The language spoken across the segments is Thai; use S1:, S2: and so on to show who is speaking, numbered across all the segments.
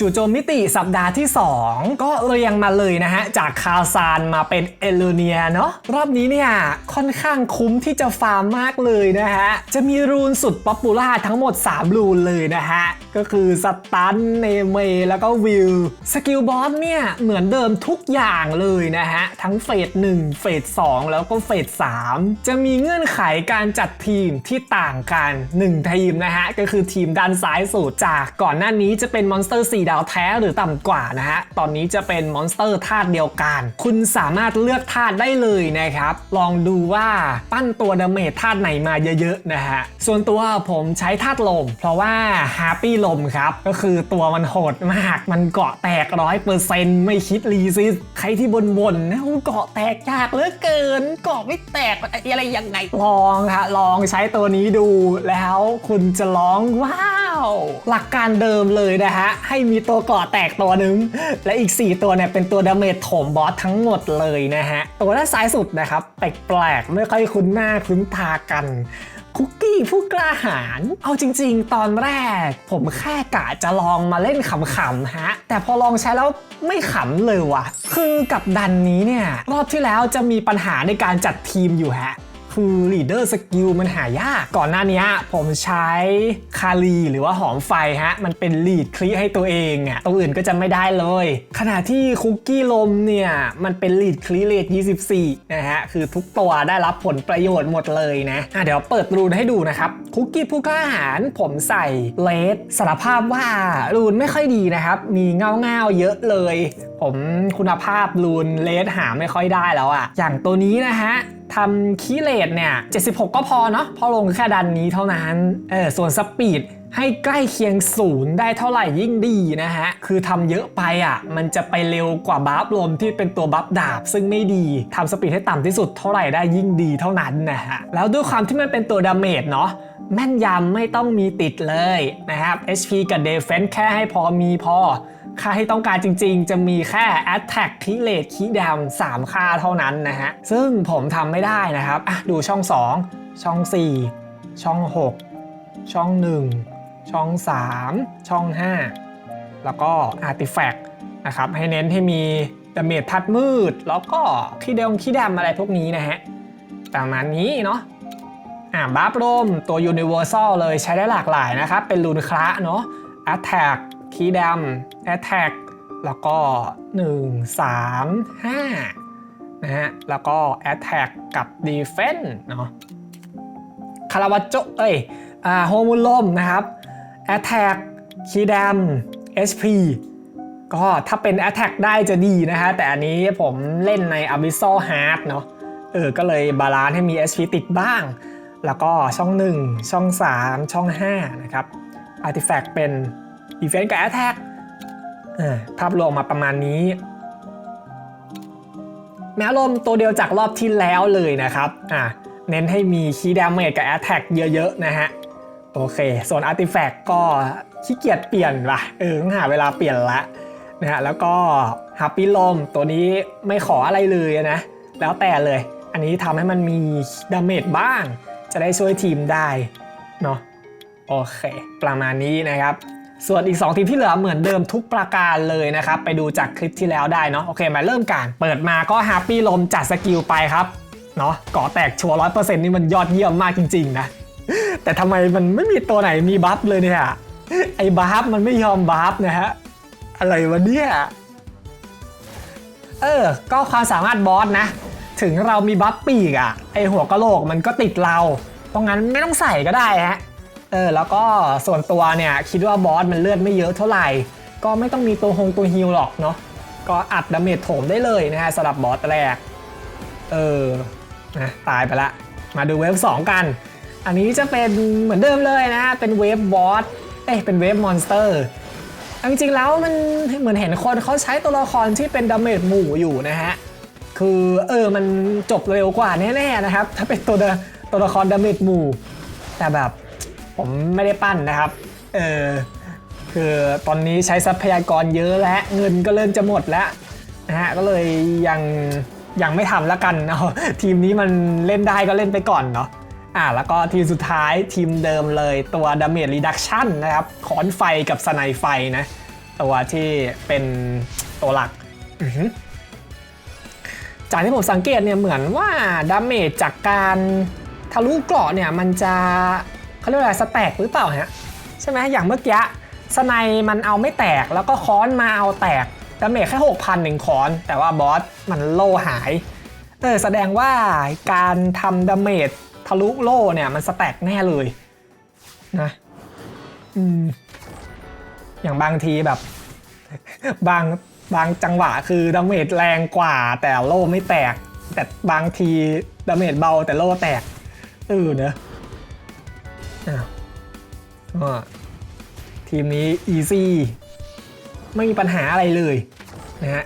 S1: จู่โจมมิติสัปดาห์ที่ 2 ก็เรียงมาเลยนะฮะ จากคาซานมาเป็นเอลูเนียเนาะรอบนี้เนี่ยค่อนข้างคุ้มที่จะฟาร์มมากเลยนะฮะ จะมีรูนสุดป๊อปปูล่าทั้งหมด 3 รูนเลยนะฮะ ก็คือสตันเนเมแล้วก็วิลสกิลบอสเนี่ย เหมือนเดิมทุกอย่างเลยนะฮะ ทั้งเฟส1เฟส2 แล้วก็เฟส3 จะมีเงื่อนไขการจัดทีมที่ต่างกัน 1 ทีมนะฮะ ก็คือทีมด้านซ้ายสุดจากก่อนหน้านี้จะเป็นมอนสเตอร์4ดาวแท้หรือต่ำกว่านะฮะ ตอนนี้จะเป็นมอนสเตอร์ธาตุเดียวกัน คุณสามารถเลือกธาตุได้เลยนะครับ ลองดูว่าปั้นตัวดาเมจธาตุไหนมาเยอะๆนะฮะ ส่วนตัวผมใช้ธาตุลม เพราะว่าฮาปี้ลมครับ ก็คือตัวมันโหดมาก มันเกาะแตกร้อยเปอร์เซ็นต์ไม่คิดรีซิส ใครที่บนบนๆนะเกาะแตกยากเหลือเกิน เกาะไม่แตกอะไรยังไง ลองฮะลองใช้ตัวนี้ดูแล้วคุณจะร้องว้าว หลักการเดิมเลยนะฮะ ให้มีีตัวกาะแตกตัวหนึ่งและอีก 4 ตัวเนี่ยเป็นตัวดาเมจโถมบอสทั้งหมดเลยนะฮะ ตัวด้านซ้ายสุดนะครับแปลกๆไม่ค่อยคุ้นหน้าคุ้นตากันคุกกี้ผู้กล้าหาญ เอาจริง ๆ ตอนแรก ผมแค่กะจะลองมาเล่นขำๆฮะ แต่พอลองใช้แล้วไม่ขำเลยว่ะ คือกับดันนี้เนี่ย รอบที่แล้วจะมีปัญหาในการจัดทีมอยู่ฮะ คือลีดเดอร์สกิลมันหายาก ก่อนหน้านี้ผมใช้คาลีหรือว่าหอมไฟฮะ มันเป็นลีดคลิให้ตัวเองอะตัวอื่นก็จะไม่ได้เลย ขณะที่คุกกี้ลมเนี่ย มันเป็นลีดคลิเลท24 นะฮะ คือทุกตัวได้รับผลประโยชน์หมดเลยนะอะเดี๋ยวเปิดรูนให้ดูนะครับ คุกกี้ผู้กล้าหาญผมใส่เลสสารภาพว่ารูนไม่ค่อยดีนะครับ มีเงาเงาเยอะเลย ผมคุณภาพรูนเลสหาไม่ค่อยได้แล้วอะอย่างตัวนี้นะฮะ ทำคีเลตเนี่ย 76 ก็พอเนาะพอลงแค่ดันนี้เท่านั้น เออส่วนสปีดให้ใกล้เคียงศูนย์ได้เท่าไหร่ยิ่งดีนะฮะ คือทำเยอะไปอะ มันจะไปเร็วกว่าบัฟลมที่เป็นตัวบัฟดาบ ซึ่งไม่ดีทำสปีดให้ต่ำที่สุดเท่าไหร่ได้ยิ่งดีเท่านั้นนะฮะ แล้วด้วยความที่มันเป็นตัวดาเมจเนาะแม่นยำไม่ต้องมีติดเลยนะครับ HP กับ Defense แค่ให้พอมีพอ ค่าที่ต้องการจริงๆ จะมีแค่ Attack คีเลตคีดาม3ค่าเท่านั้นนะฮะ ซึ่งผมทำไม่ได้นะครับอะดูช่อง 2 ช่อง 4 ช่อง 6 ช่อง 1 ช่อง 3 ช่อง 5 แล้วก็ Artifact นะครับให้เน้นให้มีดาเมจทัดมืด แล้วก็คีเดมคีดามอะไรพวกนี้นะฮะประมาณนี้เนาะอ่าบัฟร่มตัว Universal เลยใช้ได้หลากหลายนะครับ เป็นรูนคระเนาะ Attack คีดำ Attack แล้วก็ 1 3 5นะฮะแล้วก็ Attack กับ Defense เนาะคาราวาโจเอ้ยอ่าโฮมูลมนะครับ Attack คีดำ SP ก็ถ้าเป็น Attack ได้จะดีนะฮะ แต่อันนี้ผมเล่นใน Abyssal Heart เนาะเออ ก็เลยบาลานซ์ให้มี SP ติดบ้าง แล้วก็ช่อง 1 ช่อง 3 ช่อง 5 นะครับ Artifact เป็น Defense กับ Attack เออภาพรวมมาประมาณนี้ แมวลมตัวเดียวจากรอบที่แล้วเลยนะครับอะเน้นให้มีคีย์ดาเมจกับ Attack เยอะๆนะฮะ โอเค ส่วน Artifact ก็ขี้เกียจเปลี่ยนว่ะเออต้องหาเวลาเปลี่ยนละนะฮะแล้วก็ฮ a ปปี้ลมตัวนี้ไม่ขออะไรเลยนะ แล้วแต่เลย อันนี้ทำให้มันมีดาเมจบ้าง จะได้ช่วยทีมได้เนาะโอเค ประมาณนี้นะครับ ส่วนอีก 2 ทีมที่เหลือเหมือนเดิมทุกประการเลยนะครับ ไปดูจากคลิปที่แล้วได้เนาะโอเคมาเริ่มกัน เปิดมาก็ฮ a ปปี้ลมจัดสกิลไปครับเนาะเกาะแตกชัวร์ร้อยเปอร์เซ็นต์นี่มันยอดเยี่ยมมากจริง ๆ นะ แต่ทำไมมันไม่มีตัวไหนมีบัฟเลยเนี่ยไอ้บัฟมันไม่ยอมบัฟนะฮะอะไรวะเนี่ยเออ ก็ความสามารถบอสนะ ถึงเรามีบัฟปีกอะไอหัวกะโหลกมันก็ติดเราเพราะงั้นไม่ต้องใส่ก็ได้ฮะ ออแล้วก็ส่วนตัวเนี่ยคิดว่าบอสมันเลือดไม่เยอะเท่าไหร่ ก็ไม่ต้องมีตัวฮงตัวฮิลหรอกเนาะก็อัดดาเมจโถมได้เลยนะฮะสำหรับบอสแรก เออนะตายไปละ มาดูเวฟ2 กัน อันนี้จะเป็นเหมือนเดิมเลยนะ เป็นเวฟบอสเอ้ยเป็นเวฟมอนสเตอร์จริงๆแล้วมันเหมือนเห็นคนเขาใช้ตัวละครที่เป็นดาเมจหมู่อยู่นะฮะ คือเออมันจบเร็วกว่าแน่ๆนะครับ ถ้าเป็นตัวตัวละครดาเมจหมู่ แต่แบบ ผมไม่ได้ปั้นนะครับ เออคือตอนนี้ใช้ทรัพยากรเยอะและเงินก็เริ่มจะหมดแล้วนะฮะก็เลยยังยังไม่ทำแล้วกันเอาทีมนี้มันเล่นได้ก็เล่นไปก่อนเนาะอ่าแล้วก็ทีมสุดท้ายทีมเดิมเลยตัว Damage Reduction นะครับขอนไฟกับสไนไฟนะ ตัวที่เป็นตัวหลักจากที่ผมสังเกตเนี่ยเหมือนว่าดาเมจจากการทะลุเกราะเนี่ยมันจะ เขาเรียกว่าอะไรสแต็กหรือเปล่าฮะใช่ไหมอย่างเมื่อกี้สไนมันเอาไม่แตกแล้วก็ค้อนมาเอาแตกดาเมจแค่หกพันหนึ่งค้อน แต่ว่าบอสมันโลหายเออแสดงว่าการทำดาเมจทะลุโล่เนี่ยมันสแต็กแน่เลยนะอืมอย่างบางทีแบบ บางบางจังหวะคือดาเมจแรงกว่า แต่โล่ไม่แตก แต่บางทีดาเมจเบาแต่โล่แตกเออเนอะ ก็ทีมนี้อีซี่ไม่มีปัญหาอะไรเลยนะฮะ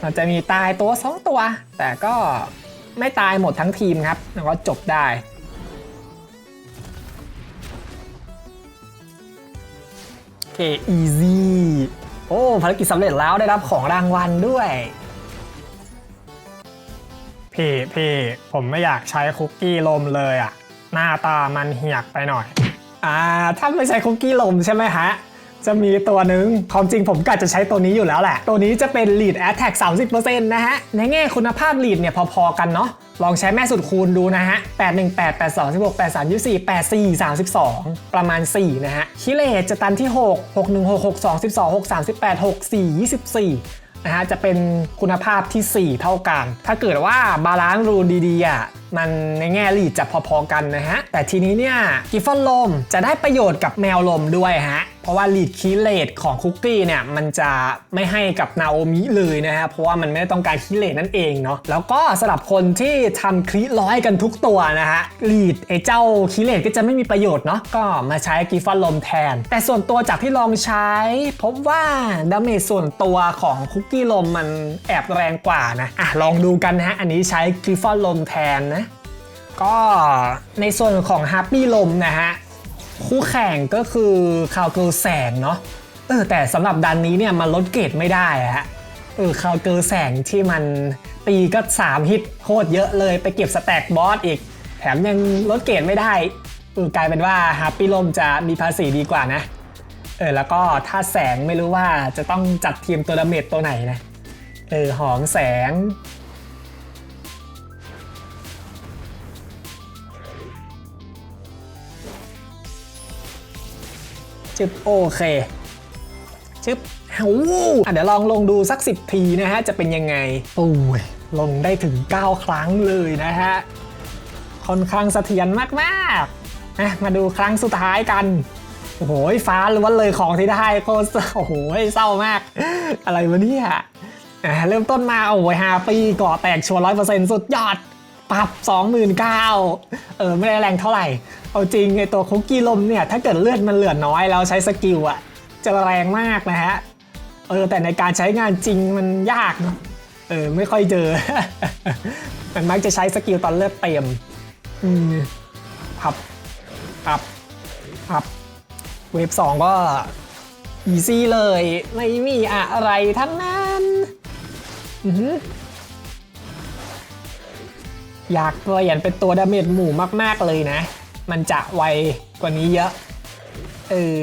S1: อาจจะมีตายตัวสองตัว แต่ก็ไม่ตายหมดทั้งทีมครับแล้วก็จบได้ โอเค easy โอ้ภารกิจสำเร็จแล้วได้รับของรางวัลด้วยพี่พี่ผมไม่อยากใช้คุกกี้ลมเลยอะ หน้าตามันเหี่ยกไปหน่อย อ่า ถ้าไม่ใช้คุกกี้ลมใช่ไหมฮะ จะมีตัวหนึ่งความจริงผมก็จะใช้ตัวนี้อยู่แล้วแหละ ตัวนี้จะเป็น lead attack 30%นะฮะ ในแง่คุณภาพ lead เนี่ยพอๆกันเนาะ ลองใช้แม่สุดคูณดูนะฮะ 818 82 16 83 24 84 32 ประมาณ 4 นะฮะ คิเลจะตันที่ 6 616 62 12 6 38 64 24 นะฮะจะเป็นคุณภาพที่ 4 เท่ากัน ถ้าเกิดว่าบาลานซ์รูนดีๆอะมันในแง่ลีดจะพอๆกันนะฮะ แต่ทีนี้เนี่ยกิฟฟอนลมจะได้ประโยชน์กับแมวลมด้วยฮะ ราะว่าลีดคีเลตของคุกกี้เนี่ยมันจะไม่ให้กับนาโอมิเลยนะฮะเพราะว่ามันไม่ได้ต้องการคีเลตนั่นเองเนาะแล้วก็สำหรับคนที่ทำคลีร้อยกันทุกตัวนะฮะลีดไอ้เจ้าคีเลตก็จะไม่มีประโยชน์เนาะก็มาใช้กิฟฟอนลมแทน แต่ส่วนตัวจากที่ลองใช้ พบว่าดาเมจส่วนตัวของคุกกี้ลมมันแอบแรงกว่านะอะลองดูกันนะฮะอันนี้ใช้กิฟฟอนลมแทนนะก็ในส่วนของฮ a ปปี้ลมนะฮะ คู่แข่งก็คือคาวเกิลแสงเนาะเออแต่สำหรับดันนี้เนี่ยมันลดเกรดไม่ได้อะฮะเออคาวเกิลแสงที่มันตีก็ 3 ฮิตโคตรเยอะเลยไปเก็บสแต็กบอสอีก แถมยังลดเกรดไม่ได้เออกลายเป็นว่าฮ a ปปี้ลมจะมีภาษีดีกว่านะเออแล้วก็ถ้าแสงไม่รู้ว่าจะต้องจัดทีมตัวดาเมจตัวไหนนะเออหอมแสง ชึบโอเคชึบเอาอะเดี๋ยวลองลงดูสัก 10 ทีนะฮะ จะเป็นยังไง โอ้ย ลงได้ถึง 9 ครั้งเลยนะฮะ ค่อนข้างสะเทือนมากๆนะมาดูครั้งสุดท้ายกัน โอ้โห ฟ้าล้วนเลยของที่ได้โคตรโอ้โหเศร้ามาก อะไรวะเนี่ยเริ่มต้นมา โอ้ยฮาปีก่อแตกชัวร์ร้อยเปอร์เซ็นต์สุดยอด ปับ29,000เออไม่ได้แรงเท่าไหร่ เอาจริงไอตัวคุกกี้ลมเนี่ย ถ้าเกิดเลือดมันเหลือน้อยแล้วใช้สกิลอะจะแรงมากนะฮะ เออแต่ในการใช้งานจริงมันยากเนอะเออไม่ค่อยเจอ มันมักจะใช้สกิลตอนเลือดเต็มอืมพับพับพับเวฟสองก็อีซี่เลย ไม่มีอะไรทั้งนั้น อือ อยากเปลี่ยนเป็นตัวดาเมจหมู่มาก ๆ เลยนะ มันจะไวกว่านี้เยอะ เออ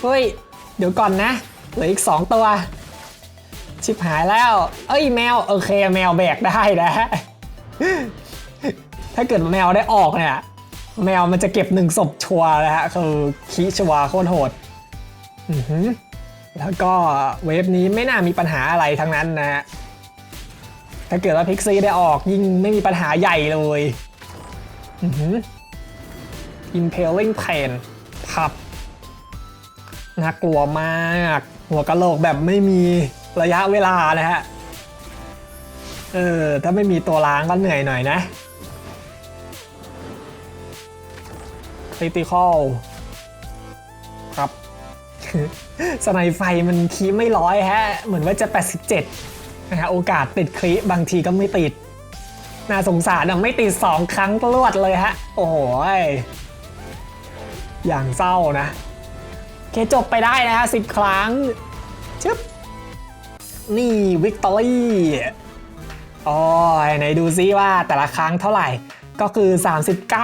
S1: เฮ้ย เดี๋ยวก่อนนะ เหลืออีก 2 ตัว ชิบหายแล้ว เอ้ยแมว โอเค แมวแบกได้นะ ถ้าเกิดแมวได้ออกเนี่ย แมวมันจะเก็บหนึ่งศพชัวร์นะฮะ คือคีชัวร์โคตรโหด อือหือแล้วก็เวฟนี้ไม่น่ามีปัญหาอะไรทั้งนั้นนะฮะ ถ้าเกิดว่าพิกซี่ได้ออกยิ่งไม่มีปัญหาใหญ่เลยอือหือ Impaling Pain พับน่ากลัวมาก หัวกะโหลกแบบไม่มีระยะเวลานะฮะ เออ ถ้าไม่มีตัวล้างก็เหนื่อยหน่อยนะ Critical ครับสไนไฟมันคีไม่ร้อยฮะ เหมือนว่าจะ 87 นะฮะโอกาสติดคลิบางทีก็ไม่ติด น่าสงสารนะไม่ติด 2 ครั้งรวดเลยฮะ โอ้โหอย่างเศร้านะ เคจบไปได้นะฮะสิบครั้ง ชึบ นี่วิกตอรี่อ๋อไหนดูซิว่าแต่ละครั้งเท่าไหร่ก็คือ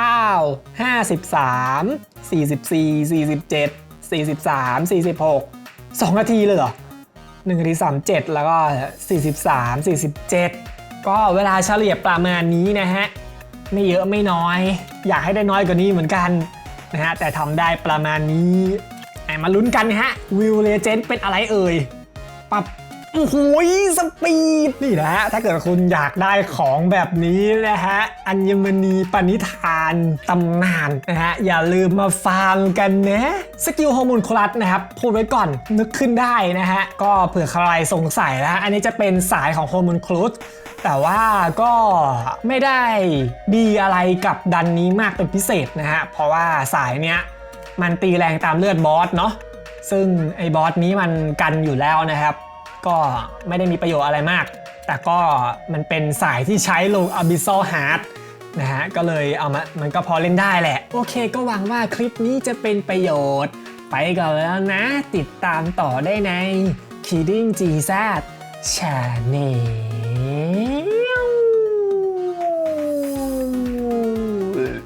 S1: 39 53 44 47 43 46 2 นาทีเลยเหรอ 1นาที37 แล้วก็ 43 47 ก็เวลาเฉลี่ยประมาณนี้นะฮะ ไม่เยอะไม่น้อย อยากให้ได้น้อยกว่านี้เหมือนกันนะฮะ แต่ทำได้ประมาณนี้มาลุ้นกันฮะวิวเลเจนเป็นอะไรเอ่ยปับ โอ้โหสปีด นี่นะฮะ ถ้าเกิดคุณอยากได้ของแบบนี้นะฮะ อัญมณีปณิธานตำนานนะฮะ อย่าลืมมาฟาร์มกันนะสกิลฮอร์โมนคลัสนะครับ พูดไว้ก่อนนึกขึ้นได้นะฮะ ก็เผื่อใครสงสัยนะฮะ อันนี้จะเป็นสายของฮอร์โมนคลัสแต่ว่าก็ไม่ได้ดีอะไรกับดันนี้มากเป็นพิเศษนะฮะ เพราะว่าสายเนี้ยมันตีแรงตามเลือดบอสเนาะซึ่งไอ้บอสนี้มันกันอยู่แล้วนะครับ ก็ไม่ได้มีประโยชน์อะไรมาก แต่ก็มันเป็นสายที่ใช้ลง Abyssal Heart นะฮะ ก็เลยเอามา มันก็พอเล่นได้แหละ โอเคก็หวังว่าคลิปนี้จะเป็นประโยชน์ ไปก่อนแล้วนะ ติดตามต่อได้ใน Kidding GZ Channel